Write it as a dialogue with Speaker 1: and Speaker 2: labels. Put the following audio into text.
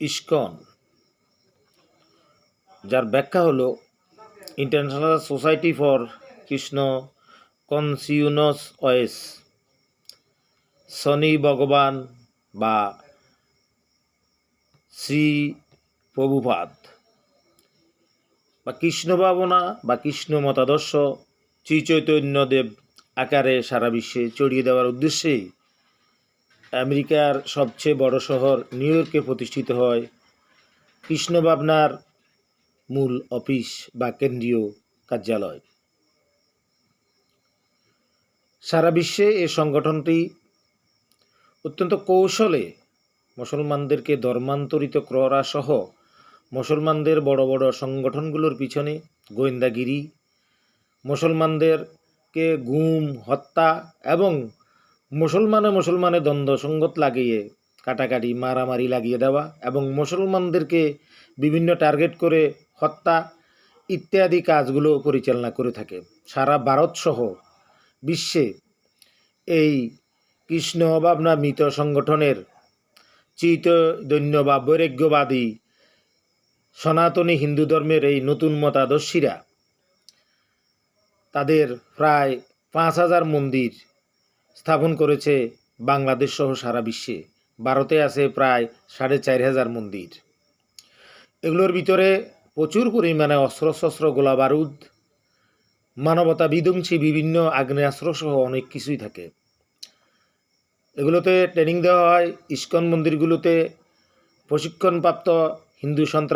Speaker 1: ISKCON, যার ব্যাখ্যা হলো international society for Krishna consciousness ওয়েস শনি ভগবান বা শ্রী প্রভুপাদ। বা কৃষ্ণ ভাবনা বা কৃষ্ণ মতাদর্শ শ্রী চৈতন্যদেব আকারে সারা বিশ্বে ছড়িয়ে দেওয়ার উদ্দেশ্যেই আমেরিকার সবচেয়ে বড় শহর নিউ ইয়র্কে প্রতিষ্ঠিত হয়। কৃষ্ণ ভাবনার মূল অফিস বা কেন্দ্রীয় কার্যালয়। সারা বিশ্বে এই সংগঠনটি অত্যন্ত কৌশলে মুসলমানদেরকে ধর্মান্তরিত করা সহ মুসলমানদের বড় বড় সংগঠনগুলোর পিছনে গোয়েন্দাগিরি, মুসলমানদেরকে গুম, হত্যা এবং মুসলমানে মুসলমানে দ্বন্দ্ব, সঙ্গত লাগিয়ে, কাটাকাটি, মারামারি লাগিয়ে দেওয়া এবং মুসলমানদেরকে বিভিন্ন টার্গেট করে হত্যা ইত্যাদি কাজগুলো পরিচালনা করে থাকে। সারা ভারতসহ বিশ্বে এই কৃষ্ণ ভাবনা মৃত সংগঠনের চিত, দৈন্য বা বৈরাগ্যবাদী সনাতনী হিন্দু ধর্মের এই নতুন মতাদর্শীরা তাদের প্রায় পাঁচ হাজার মন্দির স্থাপন করেছে বাংলাদেশ সহ সারা বিশ্বে। ভারতে আছে প্রায় সাড়ে চার হাজার মন্দির। এগুলোর ভিতরে প্রচুর পরিমাণে অস্ত্রশস্ত্র গোলা বারুদ মানবতা বিধ্বংসী বিভিন্ন আগ্নেয়াস্ত্র সহ অনেক কিছুই থাকে। এগুলোতে ট্রেনিং দেওয়া হয়। ইস্কন মন্দিরগুলোতে প্রশিক্ষণপ্রাপ্ত হিন্দু সন্ত্রাস